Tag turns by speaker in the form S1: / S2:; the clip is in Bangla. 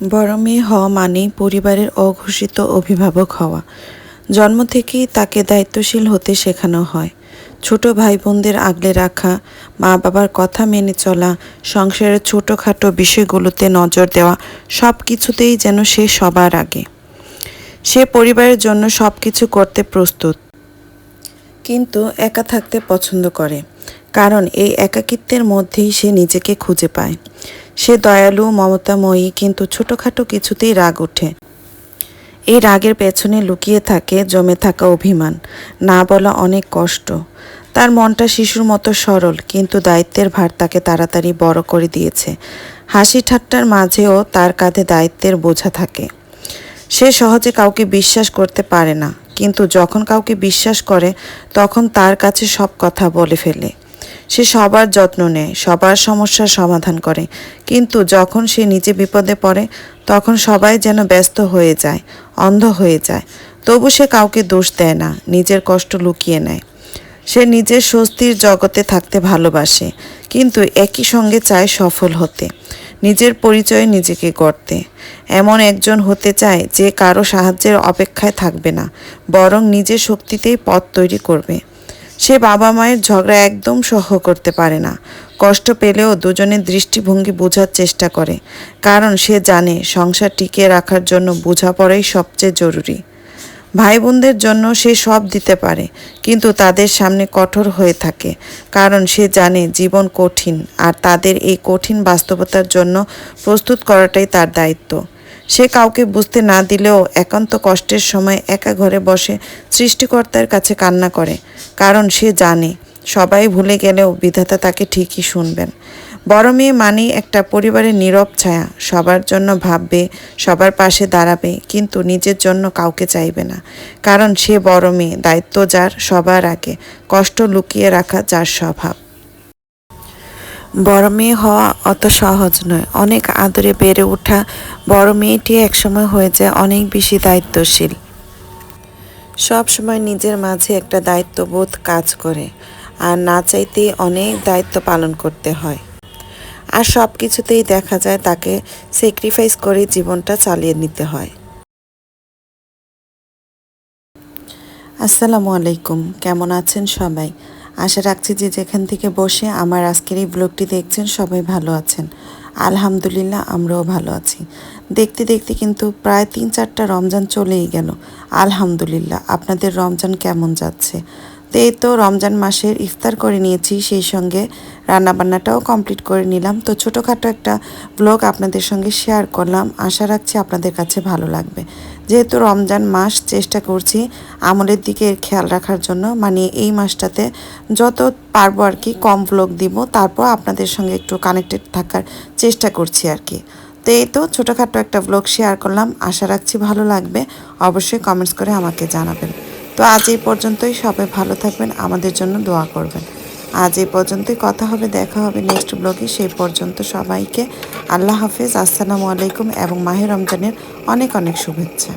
S1: বড় মেয়ে হওয়া মানেই পরিবারের অঘোষিত অভিভাবক হওয়া। জন্ম থেকেই তাকে দায়িত্বশীল হতে শেখানো হয়। ছোট ভাই বোনদের আগলে রাখা মা বাবার কথা মেনে চলা, সংসারের ছোটোখাটো বিষয়গুলোতে নজর দেওয়া সব কিছুতেই যেন সে সবার আগে। সে পরিবারের জন্য সব কিছু করতে প্রস্তুত। কিন্তু একা থাকতে পছন্দ করে। কারণ এই একাকিত্বের মধ্যেই সে নিজেকে খুঁজে পায়। সে দয়ালু, মমতাময়ী, কিন্তু ছোটোখাটো কিছুতেই রাগ ওঠে। এই রাগের পেছনে লুকিয়ে থাকে, জমে থাকা অভিমান। না বলা অনেক কষ্ট। তার মনটা শিশুর মতো সরল, কিন্তু দায়িত্বের ভার তাকে তাড়াতাড়ি বড় করে দিয়েছে। হাসি ঠাট্টার মাঝেও তার কাঁধে দায়িত্বের বোঝা থাকে। সে সহজে কাউকে বিশ্বাস করতে পারে না, কিন্তু যখন কাউকে বিশ্বাস করে, তখন তার কাছে সব কথা বলে ফেলে। সে সবার যত্ন নেয়, সবার সমস্যার সমাধান করে। কিন্তু যখন সে নিজে বিপদে পড়ে, তখন সবাই যেন ব্যস্ত হয়ে যায়, অন্ধ হয়ে যায়। তবু সে কাউকে দোষ দেয় না, নিজের কষ্ট লুকিয়ে নেয়। সে নিজের স্বস্তির জগতে থাকতে ভালোবাসে, কিন্তু একই সঙ্গে চায় সফল হতে, নিজের পরিচয়ে নিজেকে গড়তে। এমন একজন হতে চায় যে কারও সাহায্যের অপেক্ষায় থাকবে না, বরং নিজের শক্তিতেই পথ তৈরি করবে। সে বাবা মায়ের ঝগড়া একদম সহ করতে পারে না। কষ্ট পেলেও দুজনের দৃষ্টিভঙ্গি বোঝার চেষ্টা করে, কারণ সে জানে সংসার টিকিয়ে রাখার জন্য বোঝাপড়াই সবচেয়ে জরুরি। ভাই বোনদের জন্য সে সব দিতে পারে, কিন্তু তাদের সামনে কঠোর হয়ে থাকে, কারণ সে জানে জীবন কঠিন, আর তাদের এই কঠিন বাস্তবতার জন্য প্রস্তুত করাটাই তার দায়িত্ব। সে কাউকে বুঝতে না দিলেও একান্ত কষ্টের সময় একা ঘরে বসে সৃষ্টিকর্তার কাছে কান্না করে, কারণ সে জানে, সবাই ভুলে গেলেও বিধাতা তাকে ঠিকই শুনবেন। বড় মেয়ে মানেই একটা পরিবারের নীরব ছায়া, সবার জন্য ভাববে, সবার পাশে দাঁড়াবে, কিন্তু নিজের জন্য কাউকে চাইবে না। কারণ সে বড় মেয়ে, দায়িত্ব যার, সবার আগে, কষ্ট লুকিয়ে রাখা যার স্বভাব। বড় মেয়ে হওয়া অত সহজ নয়। অনেক আদরে বেড়ে ওঠা বড় মেয়েটি একসময় হয়ে যায় অনেক বেশি দায়িত্বশীল। সব সময় নিজের মাঝে একটা দায়িত্ববোধ কাজ করে আর না চাইতেই অনেক দায়িত্ব পালন করতে হয়। আর সব কিছুতেই দেখা যায় তাকে স্যাক্রিফাইস করে জীবনটা চালিয়ে নিতে হয়। আসসালামু আলাইকুম, কেমন আছেন সবাই? আশা রাখছি যে যেখান থেকে বসে আমার আজকের এই ব্লগটি দেখছেন, সবাই ভালো আছেন। আলহামদুলিল্লাহ, আমরাও ভালো আছি। দেখতে দেখতে কিন্তু প্রায় তিন চারটা রমজান চলেই গেল। আলহামদুলিল্লাহ, আপনাদের রমজান কেমন যাচ্ছে? তো এই তো রমজান মাসের ইফতার করে নিয়েছি, সেই সঙ্গে রান্নাবান্নাটাও কমপ্লিট করে নিলাম। তো ছোটোখাটো একটা ব্লগ আপনাদের সঙ্গে শেয়ার করলাম। আশা রাখছি আপনাদের কাছে ভালো লাগবে। যেহেতু রমজান মাস, চেষ্টা করছি আমলের দিকে খেয়াল রাখার জন্য। মানে এই মাসটাতে যত পারব আর কি কম ব্লগ দিব, তারপর আপনাদের সঙ্গে একটু কানেক্টেড থাকার চেষ্টা করছি আর কি। তো এই তো ছোটোখাটো একটা ব্লগ শেয়ার করলাম। আশা রাখছি ভালো লাগবে। অবশ্যই কমেন্টস করে আমাকে জানাবেন। তো আজ এই পর্যন্তই। সবাই ভালো থাকবেন। আমাদের জন্য দোয়া করবেন। আজ এ পর্যন্তই কথা হবে, দেখা হবে নেক্সট ব্লগে সেই পর্যন্ত সবাইকে আল্লাহ হাফেজ, আসসালামু আলাইকুম এবং মাহে রমজানের অনেক অনেক শুভেচ্ছা।